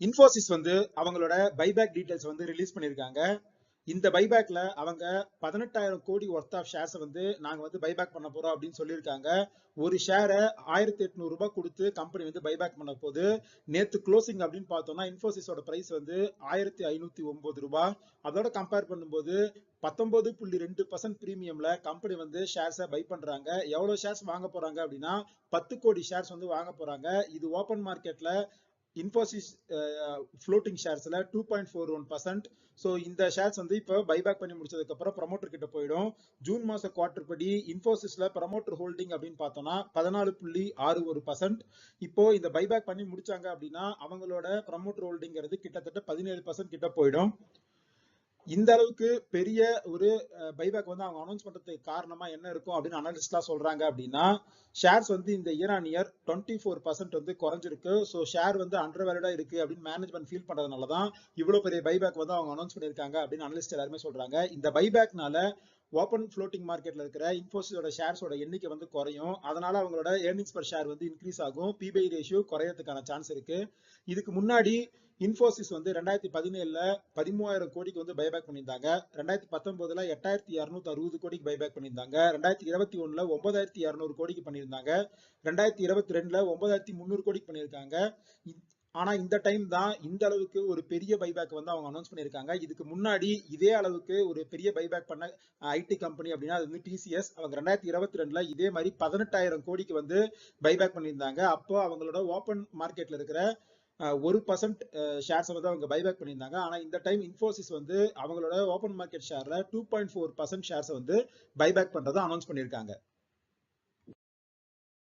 இன்ஃபோசிஸ் வந்து அவங்களோட buyback details வந்து ரிலீஸ் பண்ணியிருக்காங்க. இந்த பைபேக்ல அவங்க பதினெட்டாயிரம் கோடி ஒர்த் ஆஃப் ஷேர்ஸ் வந்து நாங்க வந்து பைபேக் பண்ண போறோம் அப்படின்னு சொல்லியிருக்காங்க. ஒரு ஷேரை ஆயிரத்தி எட்நூறு ரூபாய் கொடுத்து கம்பெனி வந்து பைபேக் பண்ண போது நேத்து க்ளோசிங் அப்படின்னு பார்த்தோம்னா இன்ஃபோசிஸோட பிரைஸ் வந்து ஆயிரத்தி ஐநூத்தி ஒன்பது ரூபாய். அதோட கம்பேர் பண்ணும்போது பத்தொன்பது புள்ளி ரெண்டு பர்சன்ட் பிரீமியம்ல கம்பெனி வந்து ஷேர்ஸை பை பண்றாங்க. எவ்வளவு ஷேர்ஸ் வாங்க போறாங்க அப்படின்னா பத்து கோடி ஷேர்ஸ் வந்து வாங்க போறாங்க. இது ஓப்பன் மார்க்கெட்ல Infosys floating ஷேர்ஸில் two point four one percent so இந்த ஷேர்ஸ் வந்து இப்போ பைபேக் பண்ணி முடிச்சதுக்கப்புறம் ப்ரமோட்டர் கிட்ட போயிடும். ஜூன் மாத குவார்டர் படி இன்ஃபோசிஸில் ப்ரமோட்டர் ஹோல்டிங் அப்படின்னு பார்த்தோம்னா பதினாலு புள்ளி ஆறு ஒரு பர்சன்ட் இப்போ இந்த பைபேக் பண்ணி முடிச்சாங்க அப்படின்னா அவங்களோட ப்ரமோட்டர் ஹோல்டிங்கிறது கிட்டத்தட்ட பதினேழு பர்சன்ட் கிட்ட போயிடும். இந்த அளவுக்கு பெரிய ஒரு பைபேக் வந்து அவங்க அனௌன்ஸ் பண்றதுக்கு காரணமா என்ன இருக்கும் அப்படின்னு அனலிஸ்ட்லாம் சொல்றாங்க அப்படின்னா ஷேர்ஸ் வந்து இந்த year on year twenty four percent வந்து குறைஞ்சிருக்கு. ஸோ ஷேர் வந்து அண்டர் வேல்யூடா இருக்கு அப்படின்னு மேனேஜ்மெண்ட் ஃபீல் பண்றதுனால தான் இவ்வளவு பெரிய பைபேக் வந்து அவங்க அனௌன்ஸ் பண்ணிருக்காங்க அப்படின்னு அனலிஸ்ட் எல்லாருமே சொல்றாங்க. இந்த பைபேக்னால ஓப்பன் ஃப்ளோட்டிங் மார்க்கெட்ல இருக்கிற இன்ஃபோசிஸோட ஷேர்ஸோட எண்ணிக்கை வந்து குறையும். அதனால அவங்களோட ஏர்னிங்ஸ் பர் ஷேர் வந்து இன்க்ரீஸ் ஆகும். பிபிஐ ரேஷியோ குறையறதுக்கான சான்ஸ் இருக்கு. இதுக்கு முன்னாடி இன்ஃபோசிஸ் வந்து ரெண்டாயிரத்தி பதினேழுல பதிமூவாயிரம் கோடிக்கு வந்து பைபேக் பண்ணியிருந்தாங்க. ரெண்டாயிரத்தி பத்தொன்பதுல எட்டாயிரத்தி இரநூத்தி அறுபது கோடிக்கு பைபேக் பண்ணியிருந்தாங்க. ரெண்டாயிரத்தி இருபத்தி ஒண்ணுல ஒன்பதாயிரத்தி இரநூறு கோடிக்கு பண்ணியிருந்தாங்க. ரெண்டாயிரத்தி இருபத்தி ரெண்டுல ஒன்பதாயிரத்தி முந்நூறு கோடிக்கு பண்ணியிருக்காங்க. ஆனா இந்த டைம் தான் இந்த அளவுக்கு ஒரு பெரிய பைபேக் வந்து அவங்க அனௌன்ஸ் பண்ணியிருக்காங்க. இதுக்கு முன்னாடி இதே அளவுக்கு ஒரு பெரிய பைபேக் பண்ண ஐடி கம்பெனி அப்படின்னா அது வந்து டிசிஎஸ் அவங்க ரெண்டாயிரத்தி இருபத்தி ரெண்டுல இதே மாதிரி பதினெட்டாயிரம் கோடிக்கு வந்து பைபேக் பண்ணியிருந்தாங்க. அப்போ அவங்களோட ஓப்பன் மார்க்கெட்ல இருக்கிற ஒரு பர்சன்ட் ஷேர்ஸ் வந்து அவங்க பைபேக் பண்ணியிருந்தாங்க. ஆனா இந்த டைம் இன்ஃபோசிஸ் வந்து அவங்களோட open market ஷேர்ல two point four percent shares வந்து பைபேக் பண்றதை அனௌன்ஸ் பண்ணியிருக்காங்க.